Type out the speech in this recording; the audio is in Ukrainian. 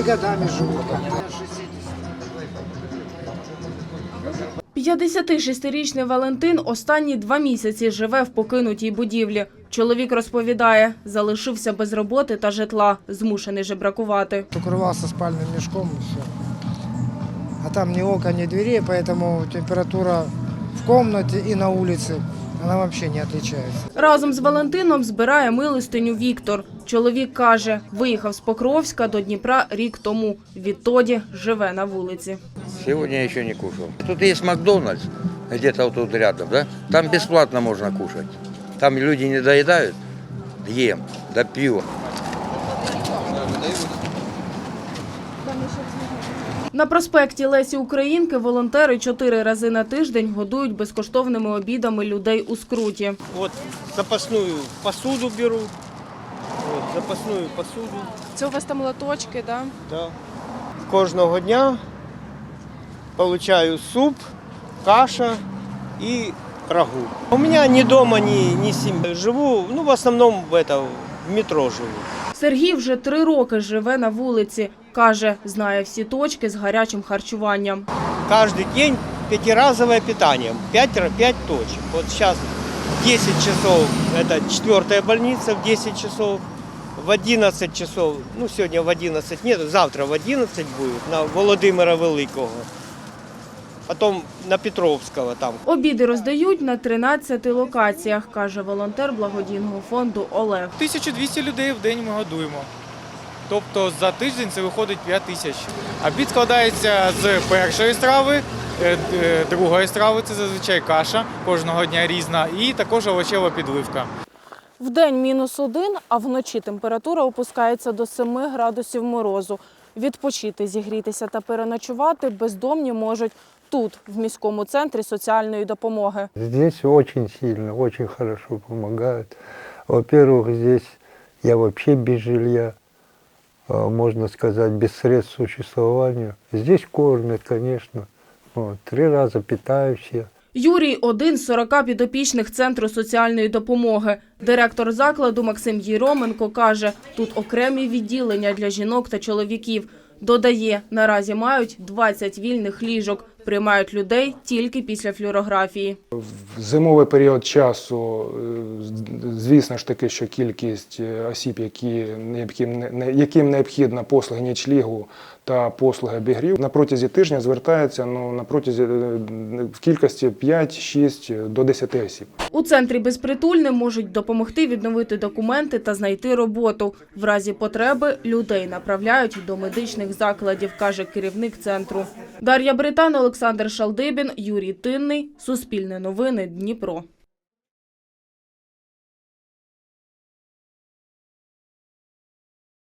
Они годами живут. там. 56-річний Валентин останні два місяці живе в покинутій будівлі. Чоловік розповідає, залишився без роботи та житла, змушений жебракувати. Укрывался спальным мешком и все. А там ни окон, ни дверей, поэтому температура в комнате и на улице, она вообще не отличается. Разом з Валентином збирає милостиню Віктор. Чоловік каже, виїхав з Покровська до Дніпра рік тому. Відтоді живе на вулиці. Сегодня я еще не кушал. Тут есть Макдональдс, где-то тут рядом, да? Там бесплатно можно кушать. Там люди не доедают, ем, да пиво. На проспекті Лесі Українки волонтери чотири рази на тиждень годують безкоштовними обідами людей у скруті. Вот запасную посуду беру. Вот, запасную посуду. Це у вас там лоточки, да? Да. Кожного дня получаю суп, каша и рагу. У меня ни дома, ни, ни семьи. Живу, ну, в основном в, это, в метро живу. Сергій вже три роки живе на вулиці. Каже, знає всі точки з гарячим харчуванням. Каждый день пятиразовое питание, 5, 5 точек. Вот сейчас 10 часов, это четвертая больница, в 10 часов, в 11 часов, ну сегодня в 11 нет, завтра в 11 будет, на Володимира Великого. Потом на Петровского там. Обіди роздають на 13 локаціях, каже волонтер благодійного фонду Олег. 1200 людей в день ми годуємо. Тобто за тиждень це виходить 5 тисяч. Обід складається з першої страви, е, е, другої страви це зазвичай каша, кожного дня різна, і також овочева підливка. Вдень мінус один, а вночі температура опускається до 7 градусів морозу. Відпочити, зігрітися та переночувати бездомні можуть тут, в міському центрі соціальної допомоги. Здесь очень сильно, очень хорошо помогают. Во-первых, здесь я вообще без жилья, можно сказать, без средств существования. Здесь кормят, конечно. Вот, три раза питающие. Юрій – один з 40 підопічних Центру соціальної допомоги. Директор закладу Максим Єроменко каже, тут окремі відділення для жінок та чоловіків. Додає, наразі мають 20 вільних ліжок. Приймають людей тільки після флюорографії. В зимовий період часу, е, звісно ж таки, що кількість е, осіб, які яким необхідна послуги нічлігу та послуги обігрів, на протязі тижня звертаються ну, на протязі, е, в кількості 5-6 до 10 осіб. У центрі безпритульним можуть допомогти відновити документи та знайти роботу. В разі потреби людей направляють до медичних закладів, каже керівник центру. Дар'я Британ, Олександр Шалдибін, Юрій Тинний. Суспільне новини Дніпро.